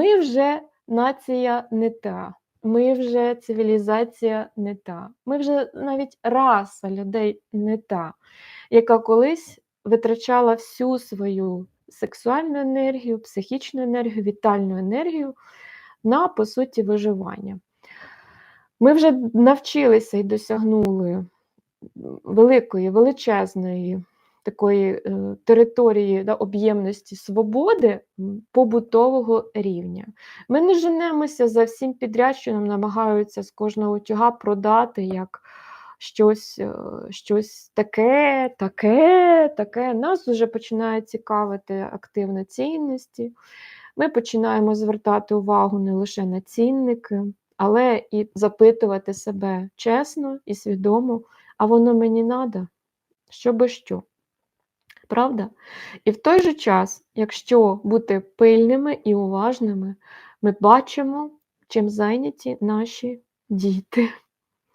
ми вже нація не та, ми вже цивілізація не та, ми вже навіть раса людей не та, яка колись витрачала всю свою сексуальну енергію, психічну енергію, вітальну енергію на, по суті, виживання. Ми вже навчилися і досягнули великої, величезної такої е, території да, об'ємності свободи побутового рівня. Ми не женемося за всім підряд, що нам намагаються з кожного утюга продати як щось, е, щось таке, таке, таке. Нас вже починає цікавити активно цінності. Ми починаємо звертати увагу не лише на цінники, але і запитувати себе чесно і свідомо, а воно мені треба, що би що. Правда? І в той же час, якщо бути пильними і уважними, ми бачимо, чим зайняті наші діти.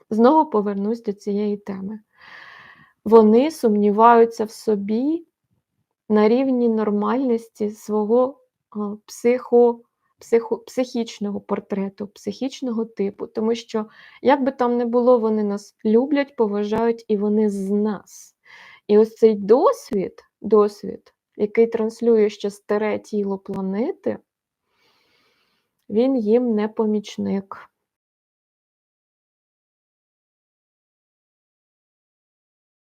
Знову повернусь до цієї теми. Вони сумніваються в собі на рівні нормальності свого психо, психо, психічного портрету, психічного типу, тому що, як би там не було, вони нас люблять, поважають і вони з нас. І ось цей досвід, досвід, який транслює ще старе тіло планети, він їм не помічник.